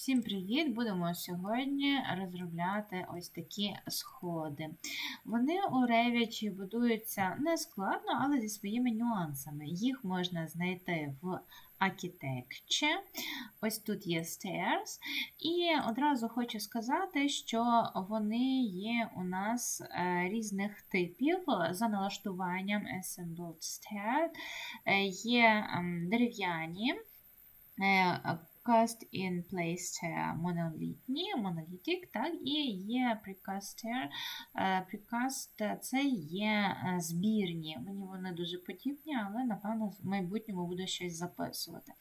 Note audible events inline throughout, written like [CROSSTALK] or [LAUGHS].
Всім привіт! Будемо сьогодні розробляти ось такі сходи. Вони у Revit будуються не складно, але зі своїми нюансами. Їх можна знайти в Architecture. Ось тут є stairs. І одразу хочу сказати, що вони є у нас е, різних типів за налаштуванням Assembled Stair. Е, Є ем, дерев'яні. Cast in place монолітні, монолітик, так, і є precast stair. Е, Precast це є е, збірні. Мені вони дуже подібні, але напевно в майбутньому буду щось записувати.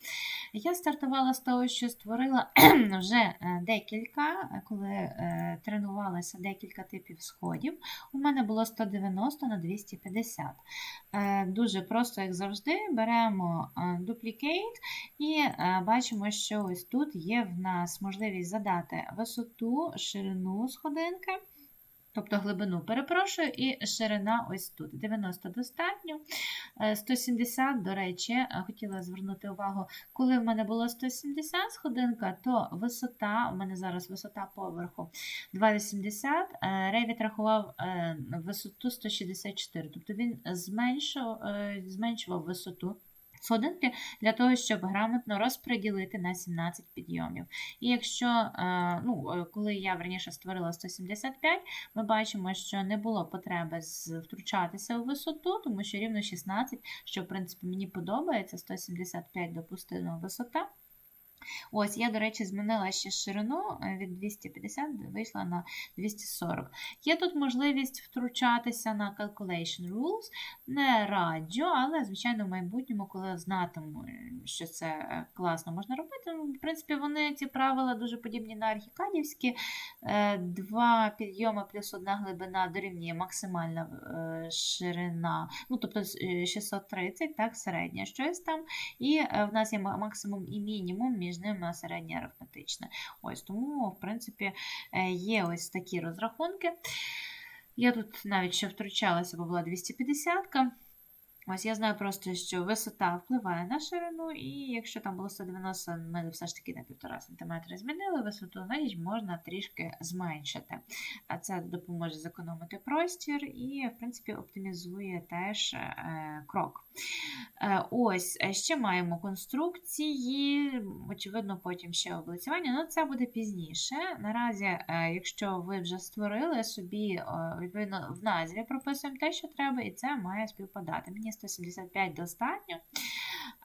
Я стартувала з того, що створила [CLEARS THROAT] вже е, декілька, коли тренувалася декілька типів сходів. У мене було 190 на 250. Е, Дуже просто, як завжди, беремо duplicate і бачимо, що ось тут є в нас можливість задати висоту, ширину сходинки. Тобто глибину перепрошую, і ширина ось тут. 90 достатньо. Е, 170, до речі, е, хотіла звернути увагу, коли в мене було 170 сходинка, то висота, у мене зараз висота поверху 2,80, е, Revit рахував е, висоту 164, тобто він зменшував, е, зменшував висоту. Сходинки для того, щоб грамотно розподілити на 17 підйомів. І якщо, е, ну, е, коли я верніше створила 175, ми бачимо, що не було потреби втручатися у висоту, тому що рівно 16, що в принципі мені подобається, 175 допустима висота. Ось, я, до речі, змінила ще ширину е, від 250 вийшла на 240. Є тут можливість втручатися на Calculation Rules. Не раджу, але, звичайно, в майбутньому, коли знатиму, е, що це е, класно можна робити. ну, В принципі, вони ці правила дуже подібні на архікадівські. Два підйоми плюс одна глибина дорівнює максимальна ширина, ну, тобто е, 630, так, середня щось там. І в нас є максимум і мінімум, між ними середнє арифметичне. Ось тому, в принципі, е, є ось такі розрахунки. Я тут навіть ще втручалася, бо була 250-ка. Ось я знаю просто, що висота впливає на ширину, і якщо там було 190, ми все ж таки на 1,5 см змінили висоту, значить можна трішки зменшити. А це допоможе зекономити простір і, в принципі, оптимізує теж е, крок. Е, Ось, е, ще маємо конструкції, очевидно, потім ще облицювання, але це буде пізніше. Наразі, якщо ви вже створили собі, відповідно, в назві прописуємо те, що треба, і це має співпадати. Мені 175 достатньо.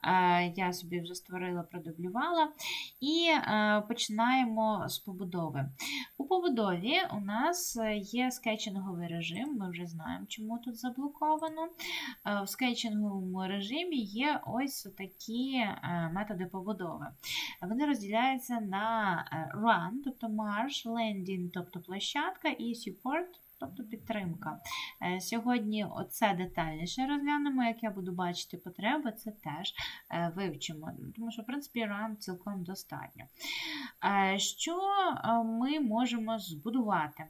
Е, Я собі вже створила, продублювала. І е, починаємо з побудови. У побудові у нас є скетчинговий режим, ми вже знаємо, чому тут заблоковано. Е, В скетчинговому режимі є ось такі методи побудови. Вони розділяються на run, тобто march, landing, тобто площадка, і support. Тобто підтримка. Е, Сьогодні оце детальніше розглянемо, як я буду бачити потреби, це теж е, вивчимо. Тому що, в принципі, run цілком достатньо. Е, Що ми можемо збудувати?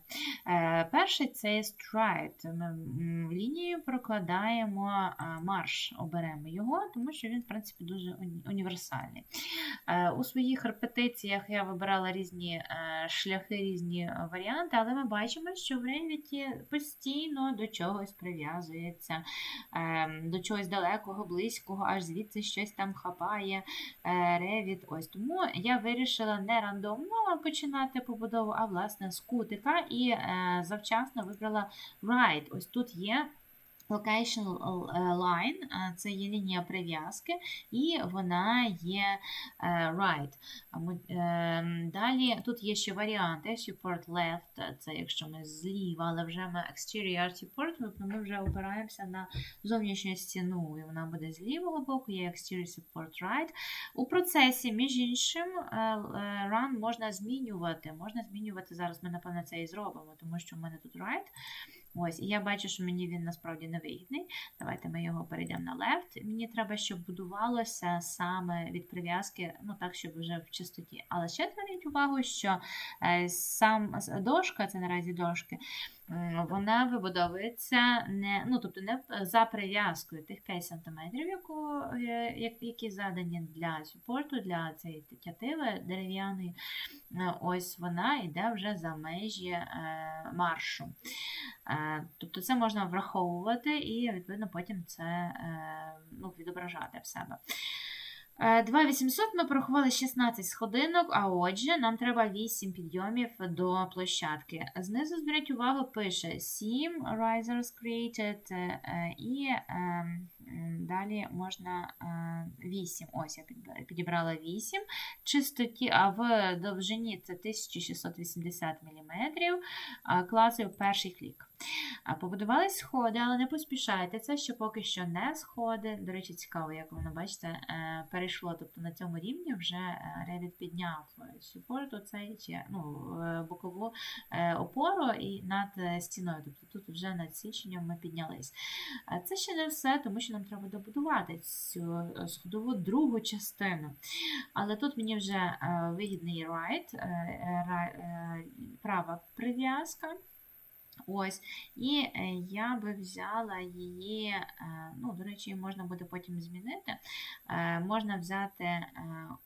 Перший це stride. Ми лінією прокладаємо марш, оберемо його, тому що він, в принципі, дуже універсальний. У своїх репетиціях я вибирала різні шляхи, різні варіанти, але ми бачимо, що в Revit постійно до чогось прив'язується, е, до чогось далекого, близького, аж звідси щось там хапає ревіт. Ось тому я вирішила не рандомно починати побудову, а власне з кутика і е, завчасно вибрала Right. Ось тут є. Location line е, це є лінія прив'язки, і вона є е, right. Ем, Далі тут є ще варіанти. Support left, це якщо ми зліва, але вже ми exterior support, тобто ми вже опираємося на зовнішню стіну, і вона буде з лівого боку, є exterior support right. У процесі, між іншим, е, е, run можна змінювати. Можна змінювати зараз. Ми, напевно, це і зробимо, тому що в мене тут right. Ось, і я бачу, що мені він насправді не вигідний. Давайте ми його перейдемо на left. Мені треба, щоб будувалося саме від прив'язки, ну так, щоб вже в чистоті. Але ще зверніть увагу, що е, сам дошка, це наразі дошки, вона вибудовується не, ну, тобто не за прив'язкою тих 5 см, е, які задані для супорту, для цієї тятиви дерев'яної. Е, Ось вона йде вже за межі е, маршу. Тобто це можна враховувати і, відповідно, потім це ну, відображати в себе. Е, 2800 ми порахували 16 сходинок, а отже, нам треба 8 підйомів до площадки. Знизу, зверніть увагу, пише 7 risers created, е, і е, далі можна е, 8. Ось я підібрала 8. Чистоті, а в довжині це 1680 мм. Класив перший клік. Побудували сходи, але не поспішайте. Це ще поки що не сходи. До речі, цікаво, як воно, бачите, е, перейшло. Тобто на цьому рівні вже е, Revit підняв е, супорт оцей, чи, ну, е, бокову е, опору і над е, стіною. Тобто тут вже над січенням ми піднялись. Це ще не все, тому що нам треба добудувати цю е, сходову другу частину. Але тут мені вже е, вигідний right, е, е, ра- е, права прив'язка. Ось, і е, я би взяла її, е, ну, до речі, її можна буде потім змінити. Е, Можна взяти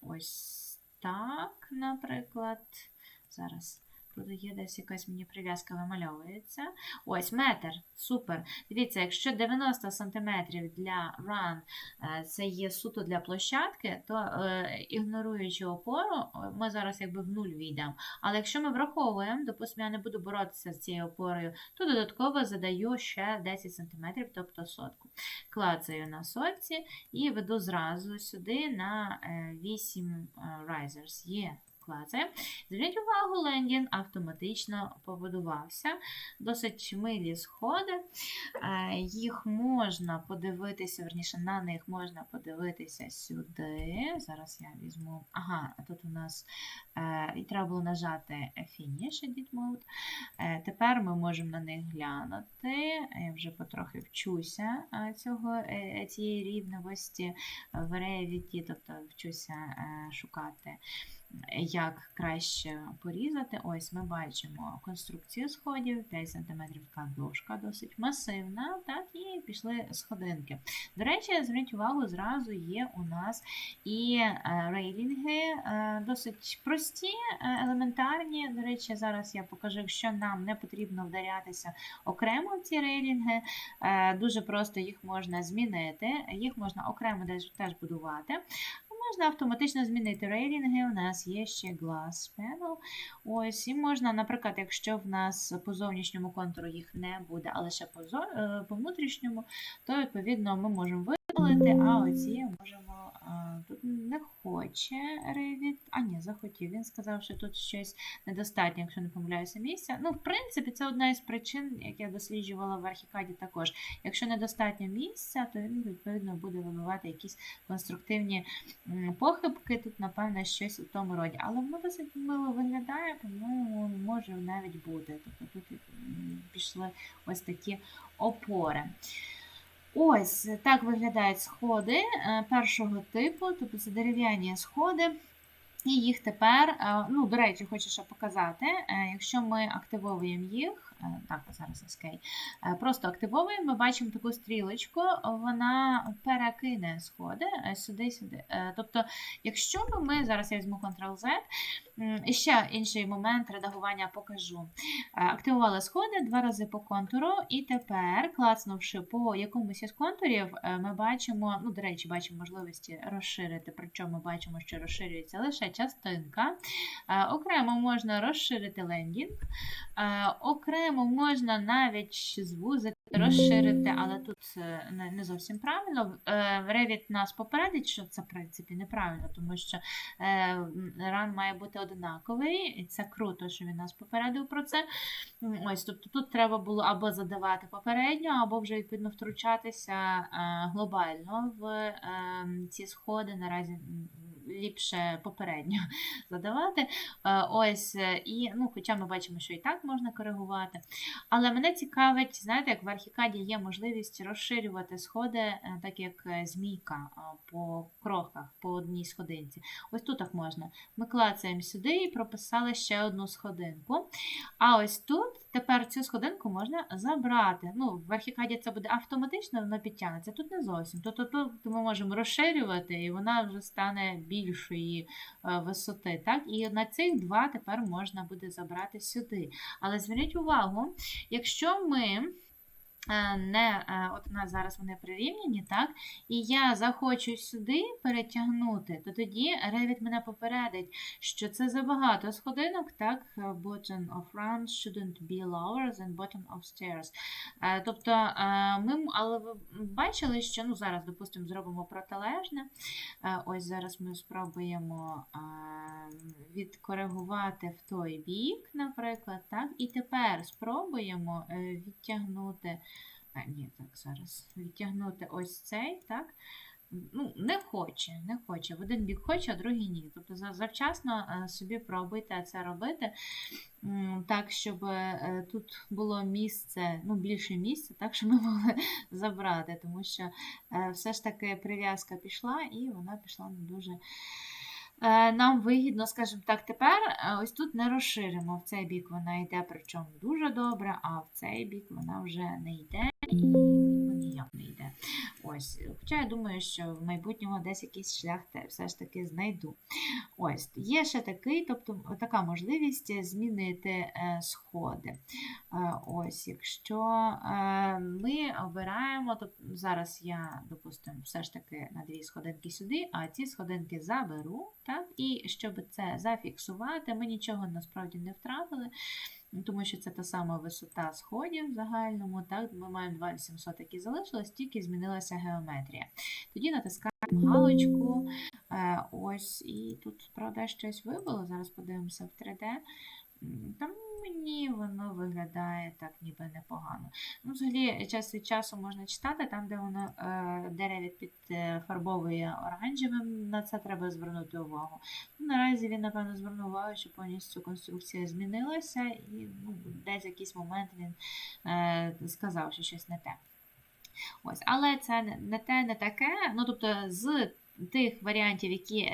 ось так, наприклад. Зараз. Тут є десь якась мені прив'язка вимальовується. Ось метр. Супер. Дивіться, якщо 90 см для run е, це є суто для площадки, то е, ігноруючи опору, е, ми зараз якби в нуль війдемо. Але якщо ми враховуємо, допустимо, я не буду боротися з цією опорою, то додатково задаю ще 10 см, тобто сотку. Клацаю на сотці і веду зразу сюди на е, 8 е, risers. Є. Клацає. Зверніть увагу, лендінг автоматично побудувався. Досить милі сходи. Е, Їх можна подивитися, верніше, на них можна подивитися сюди. Зараз я візьму. Ага, тут у нас е, і треба було нажати Finish Edit Mode. Е, Тепер ми можемо на них глянути. Я вже потрохи вчуся цього, цієї рівновості в Revit, тобто вчуся шукати як краще порізати. Ось ми бачимо конструкцію сходів, 5 см дошка досить масивна, так, і пішли сходинки. До речі, зверніть увагу, зразу є у нас і е, рейлінги, е, досить прості, е, елементарні. До речі, зараз я покажу, якщо нам не потрібно вдарятися окремо в ці рейлінги, дуже просто їх можна змінити, їх можна окремо теж будувати. Можна автоматично змінити рейтинги. У нас є ще Glass Panel. Ось, і можна, наприклад, якщо в нас по зовнішньому контуру їх не буде, а лише по, е, по внутрішньому, то відповідно ми можемо видалити, а оці можемо. Тут не хоче Revit. А ні, захотів. Він сказав, що тут щось недостатньо, якщо не помиляюся, місця. Ну, в принципі, це одна із причин, як я досліджувала в Архікаді також. Якщо недостатньо місця, то він відповідно буде вибивати якісь конструктивні похибки. Тут, напевно, щось у тому роді. Але воно досить мило виглядає, тому може навіть бути. Тобто тут пішли ось такі опори. Ось так виглядають сходи е, першого типу, тобто це дерев'яні сходи. І їх тепер, е, ну, до речі, хочу ще показати, е, якщо ми активовуємо їх, е, так, зараз Escape, е, просто активовуємо, ми бачимо таку стрілочку, вона перекине сходи е, сюди-сюди. Е, Тобто, якщо би ми, зараз я візьму Ctrl-Z, і ще інший момент редагування покажу. Е, Активували сходи два рази по контуру, і тепер, клацнувши по якомусь із контурів, е, ми бачимо, ну, до речі, бачимо можливості розширити, причому ми бачимо, що розширюється лише частинка. Е, Окремо можна розширити лендінг, Е, окремо можна навіть звузити, розширити, але тут е, не зовсім правильно. Revit нас попередить, що це в принципі неправильно, тому що е, ран має бути одинаковий, і це круто, що він нас попередив про це. Ось, тобто тут треба було або задавати попередньо, або вже відповідно втручатися е, глобально в ці сходи. Наразі ліпше попередньо [LAUGHS] задавати. Е, Ось, е, і, ну, хоча ми бачимо, що і так можна коригувати. Але мене цікавить, знаєте, як в Архікаді є можливість розширювати сходи, е, так як змійка по кроках, по одній сходинці. Ось тут так можна. Ми клацаємо сюди і прописали ще одну сходинку. А ось тут тепер цю сходинку можна забрати. Ну, в архікаді це буде автоматично, воно підтягнеться. Тут не зовсім. Тобто тут ми можемо розширювати, і вона вже стане більшої е, висоти. Так? І на цих два тепер можна буде забрати сюди. Але зверніть увагу, якщо ми. Е, Не, е, от у нас зараз вони прирівняні, так? І я захочу сюди перетягнути, то тоді Revit мене попередить, що це забагато сходинок, так? е, Bottom of runs shouldn't be lower than bottom of stairs. Тобто, ми, але ви бачили, що ну, зараз, допустимо, зробимо протилежне. Ось зараз ми спробуємо відкоригувати в той бік, наприклад, так? І тепер спробуємо відтягнути. А, ні, так, зараз. Відтягнути ось цей, так? Ну, не хоче, не хоче. В один бік хоче, а другий ні. Тобто завчасно е, собі пробуйте це робити, так, щоб е, тут було місце, ну, більше місця, так, щоб ми могли [LAUGHS] забрати, тому що е, все ж таки прив'язка пішла, і вона пішла не дуже. Е, Нам вигідно, скажімо так, тепер е, ось тут не розширимо. В цей бік вона йде, причому дуже добре, а в цей бік вона вже не йде і ніяк не йде. Ось. Хоча я думаю, що в майбутньому десь якийсь шлях все ж таки знайду. Ось, є ще такий, тобто така можливість змінити е, сходи. Е, Ось, якщо е, ми обираємо, то зараз я, допустимо, все ж таки на дві сходинки сюди, а ці сходинки заберу, так? І щоб це зафіксувати, ми нічого насправді не втратили. Тому що це та сама висота сходів в загальному, так, ми маємо 2700, які залишилось, тільки змінилася геометрія. Тоді натискаємо галочку, е, ось, і тут, правда, щось вибило. Зараз подивимося в 3D. Там мені воно виглядає так ніби непогано. Ну, взагалі, час від часу можна читати, там, де воно е, дерево підфарбовує оранжевим, на це треба звернути увагу. Ну, наразі він, напевно, звернув увагу, що повністю конструкція змінилася, і ну, десь якийсь момент він е, сказав, що щось не те. Ось, але це не те, не таке. Ну, тобто, з тих варіантів, які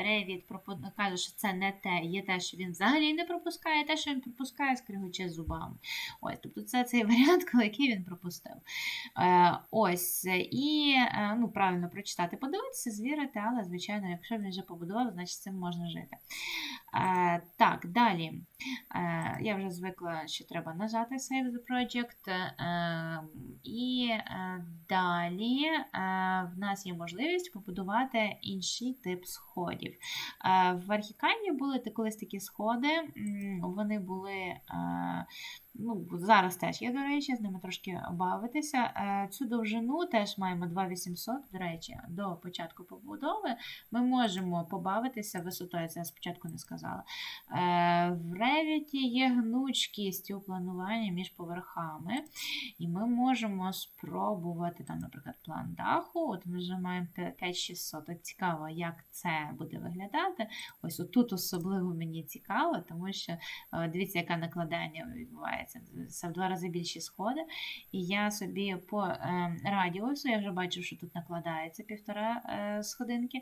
пропо- каже, що це не те, є те, що він взагалі не пропускає, те, що він пропускає, скригоче зубами. Ось, тобто, це цей варіант, коли [LAUGHS] який він пропустив. Е, ось, і е, ну, правильно прочитати, подивитися, звірити, але, звичайно, якщо він вже побудував, значить цим можна жити. Е, так, далі. Е, я вже звикла, що треба нажати Save the Project. Е, і е, далі е, в нас є можливість побудувати інший тип сходів. Е, в Архікані були колись такі сходи, вони були. Ну, зараз теж є, до речі, з ними трошки бавитися. Е, Цю довжину теж маємо 2800, до речі, до початку побудови. Ми можемо побавитися висотою, це я спочатку не сказала. Е, В Revit є гнучкість у плануванні між поверхами, і ми можемо спробувати, там, наприклад, план даху. От ми вже маємо 5600. От цікаво, як це буде виглядати. Ось отут особливо мені цікаво, тому що е, дивіться, яке накладання відбувається. Це в два рази більші сходи. І я собі по е, радіусу, я вже бачу, що тут накладається півтора е, сходинки.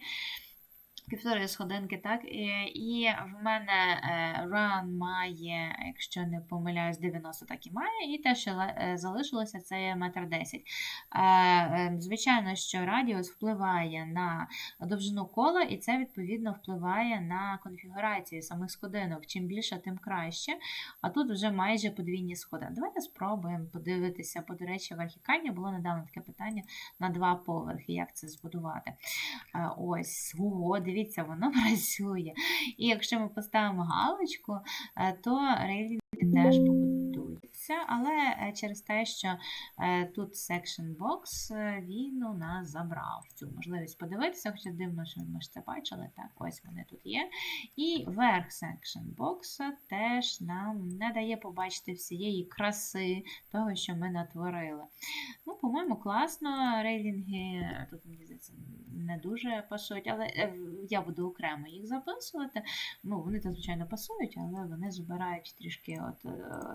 Півтори сходинки, так? І, і в мене е, run має, якщо не помиляюсь, 90 так і має, і те, що е, залишилося, це метр 10. Е, Звичайно, що радіус впливає на довжину кола, і це відповідно впливає на конфігурацію самих сходинок. Чим більше, тим краще. А тут вже майже подвійні сходи. Давайте спробуємо подивитися, бо, до речі, в Архікані було недавно таке питання на два поверхи, як це збудувати. Ось, ого, дивіться, воно [LAUGHS] працює. І якщо ми поставимо галочку, е, то рейлінги теж побудуються, але е, через те, що е, тут section box, е, він у нас забрав цю можливість подивитися, хоча дивно, що ми ж це бачили. Так, ось вони тут є. І верх section box теж нам не дає побачити всієї краси того, що ми натворили. Ну, по-моєму, класно. Рейлінги тут, мені здається, не дуже пасують, але я буду окремо їх записувати. Ну, вони то, звичайно, пасують, але вони забирають трішки от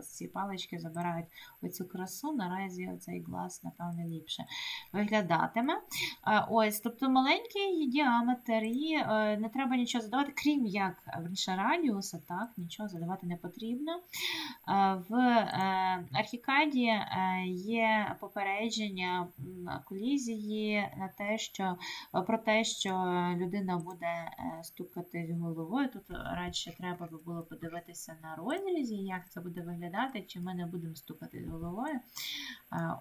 ці палички забирають оцю красу. Наразі цей глаз, напевно, ліпше виглядатиме. Е, Ось, тобто маленький діаметр, і е, не треба нічого задавати, крім як верніше радіуса, так, нічого задавати не потрібно. Е, В архікаді є попередження колізії на те, що про те, що людина буде е, стукати головою. Тут радше треба би було подивитися на розрізі, як це буде виглядати, чи ми не будемо стукати головою.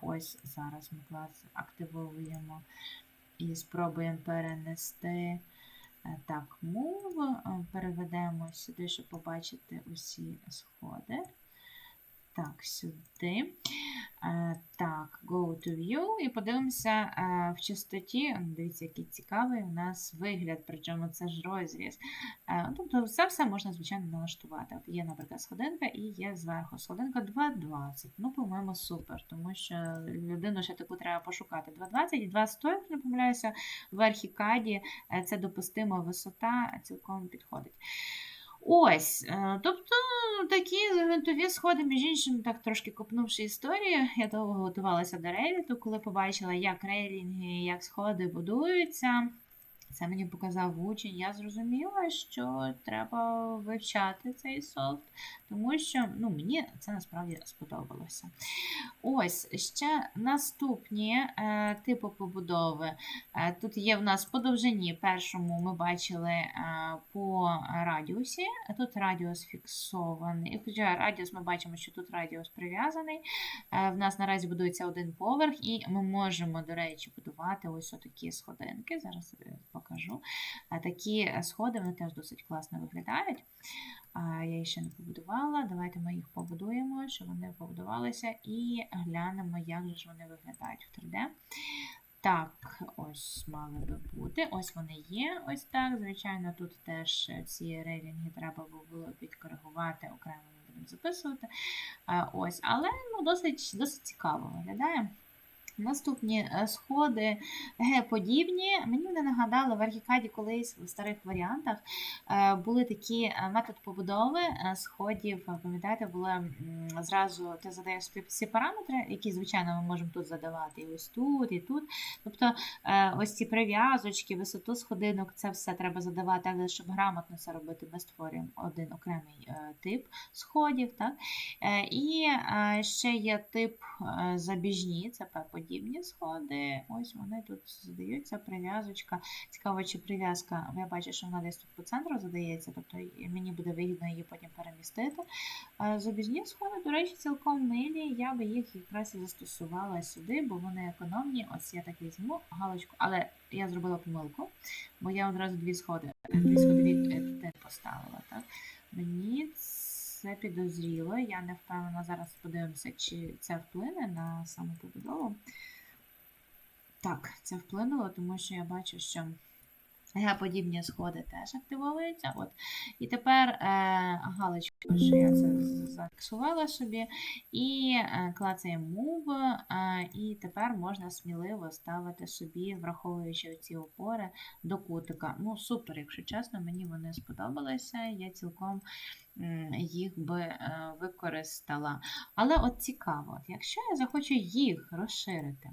Ось зараз ми клас активовуємо і спробуємо перенести. Е, Так, move, е, переведемо сюди, щоб побачити усі сходи. Так, сюди. Е, Так, go to view і подивимося е, в частоті. Дивіться, який цікавий у нас вигляд, причому це ж розріз. Е, Тобто це все можна, звичайно, налаштувати. От є, наприклад, сходинка і є зверху сходинка 2,20. Ну, по-моєму, супер, тому що людину ще таку треба пошукати. 2,20 і 2,100, як не помиляюся, в архікаді це допустима висота, цілком підходить. Ось, е, тобто такі гвинтові сходи, між іншим, так трошки копнувши історію, я довго готувалася до рейліту, коли побачила, як рейлінги, як сходи будуються. Це мені показав учень. Я зрозуміла, що треба вивчати цей софт, тому що ну, мені це насправді сподобалося. Ось ще наступні е, типи побудови. Е, тут є в нас по довжині. Першому ми бачили е, по радіусі, тут радіус фіксований. Хоча радіус ми бачимо, що тут радіус прив'язаний. Е, в нас наразі будується один поверх, і ми можемо, до речі, будувати ось такі сходинки. Зараз е, покажу. Е, Такі сходи вони теж досить класно виглядають. Я їх ще не побудувала. Давайте ми їх побудуємо, щоб вони побудувалися, і глянемо, як же ж вони виглядають в 3D. Так, ось мали би бути. Ось вони є. Ось так. Звичайно, тут теж ці рейлінги треба було підкоригувати, окремо не будемо записувати. Ось, але ну, досить, досить цікаво виглядає. Наступні е, сходи Г-подібні. Мені вони нагадали в архікаді колись в старих варіантах е, були такі е, метод побудови сходів. Пам'ятаєте, були зразу ти задаєш всі- параметри, які, звичайно, ми можемо тут задавати. І ось тут, і тут. Тобто ось ці прив'язочки, висоту сходинок, це все треба задавати, але щоб грамотно це робити, ми створюємо один окремий тип сходів. Так? І ще є тип забіжні, це П-подібні сходи. Ось вони тут задаються, прив'язочка. Цікаво, чи прив'язка, я бачу, що вона десь тут по центру задається, тобто мені буде вигідно її потім перемістити. Забіжні сходи, до речі, цілком милі. Я би їх якраз і застосувала сюди, бо вони економні. Ось я так візьму галочку, але я зробила помилку, бо я одразу дві сходи, дві сходові е, поставила. Так? Мені це підозріло. Я не впевнена. Зараз подивимося, чи це вплине на саму побудову. Так, це вплинуло, тому що я бачу, що Г-подібні сходи теж активовуються. От. І тепер е, галочку, що я це зафіксувала собі, і е, клацаємо Move, е, і тепер можна сміливо ставити собі, враховуючи ці опори до кутика. Ну, супер, якщо чесно, мені вони сподобалися. Я цілком їх би е, використала. Але от цікаво, якщо я захочу їх розширити,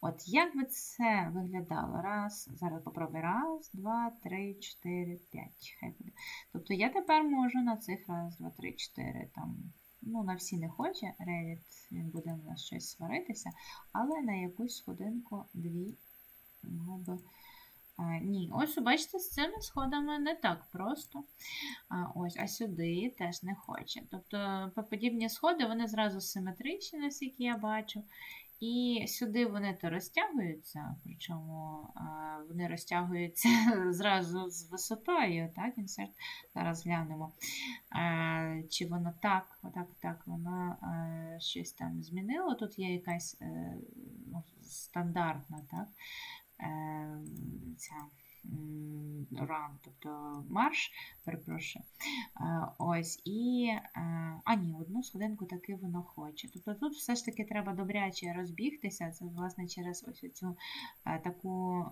от як би це виглядало? Раз, зараз попробую. Раз, два, три, чотири, п'ять. Тобто я тепер можу на цих раз, два, три, чотири там. Ну, на всі не хоче, Revit, він буде на щось сваритися, але на якусь сходинку дві би. Ні, ось бачите, з цими сходами не так просто. Ось, а сюди теж не хоче. Тобто подібні сходи вони зразу симетричні, наскільки я бачу. І сюди вони то розтягуються, причому вони розтягуються [LAUGHS] зразу з висотою. Так, інсерт. Зараз глянемо. Чи воно так, отак, так, воно щось там змінило. Тут є якась е, ну, стандартна, так? Е, ця run, тобто марш, перепрошую. Е, Ось, і, е, а ні, одну сходинку таки воно хоче. Тобто тут все ж таки треба добряче розбігтися. Це, власне, через ось цю е, таку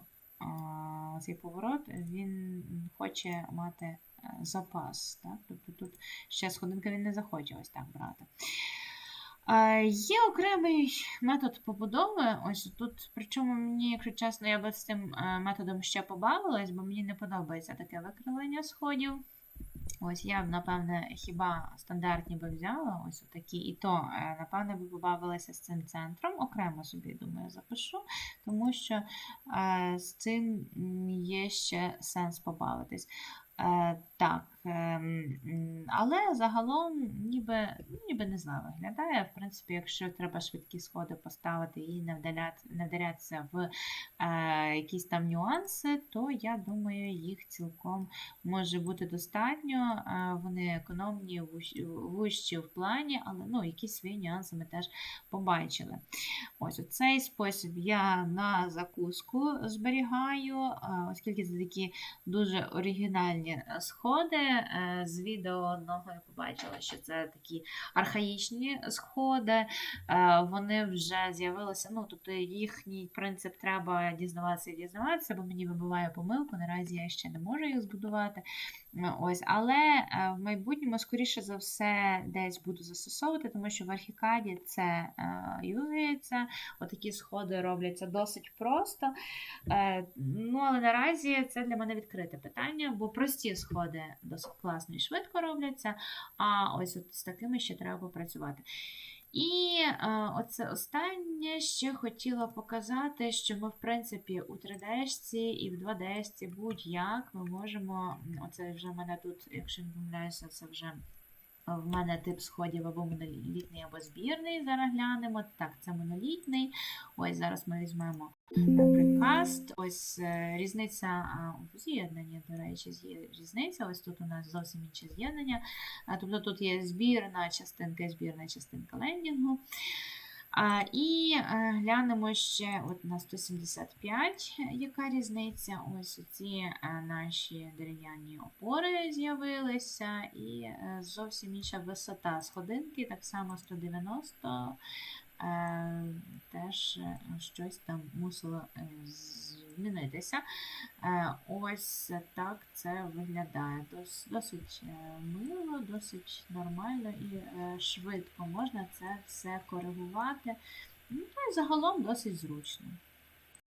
цей поворот, він хоче мати запас. Так? Тобто тут ще сходинка він не захоче ось так брати. Є окремий метод побудови. Ось тут, причому мені, якщо чесно, я би з цим е, методом ще побавилась, бо мені не подобається таке викривлення сходів. Ось я б, напевне, хіба стандартні би взяла, ось такі, і то, е, напевне, би побавилася з цим центром. Окремо собі, думаю, запишу, тому що е, з цим є ще сенс побавитись. Так, але загалом ніби, ну, ніби не зле виглядає. В принципі, якщо треба швидкі сходи поставити і не вдарятися в е, якісь там нюанси, то я думаю, їх цілком може бути достатньо. Е, Вони економні, вущі в плані, але ну, якісь свої нюанси ми теж побачили. Ось у цей спосіб я на закуску зберігаю, е, оскільки це такі дуже оригінальні сходи. Е, З відео одного я побачила, що це такі архаїчні сходи. Е, Вони вже з'явилися. Ну, тобто їхній принцип треба дізнаватися і дізнаватися, бо мені вибиває помилку. Наразі я ще не можу їх збудувати. Е, Ось, але в майбутньому, скоріше за все, десь буду застосовувати, тому що в архікаді це юзається. Отакі сходи робляться досить просто. Ну, але наразі це для мене відкрите питання, бо прості сходи досить класно і швидко робляться, а ось от з такими ще треба попрацювати. І е, оце останнє ще хотіла показати, що ми, в принципі, у 3D і в 2D будь-як ми можемо. Оце вже в мене тут, якщо не помиляюся, це вже в мене тип сходів або монолітний, або збірний. Зараз глянемо. Так, це монолітний. Ось зараз ми візьмемо прикаст. Ось е, різниця у з'єднанні, до речі, є різниця. Ось тут у нас зовсім інше з'єднання. Тобто тут є збірна частинка збірна частинка лендінгу. І е, глянемо ще от на 175, яка різниця. Ось ці е, наші дерев'яні опори з'явилися, і зовсім інша висота сходинки, так само 190. Е, Теж е, щось там мусило е, змінитися. Ось так це виглядає. Досить мило, досить нормально і швидко можна це все коригувати. Ну, і загалом досить зручно.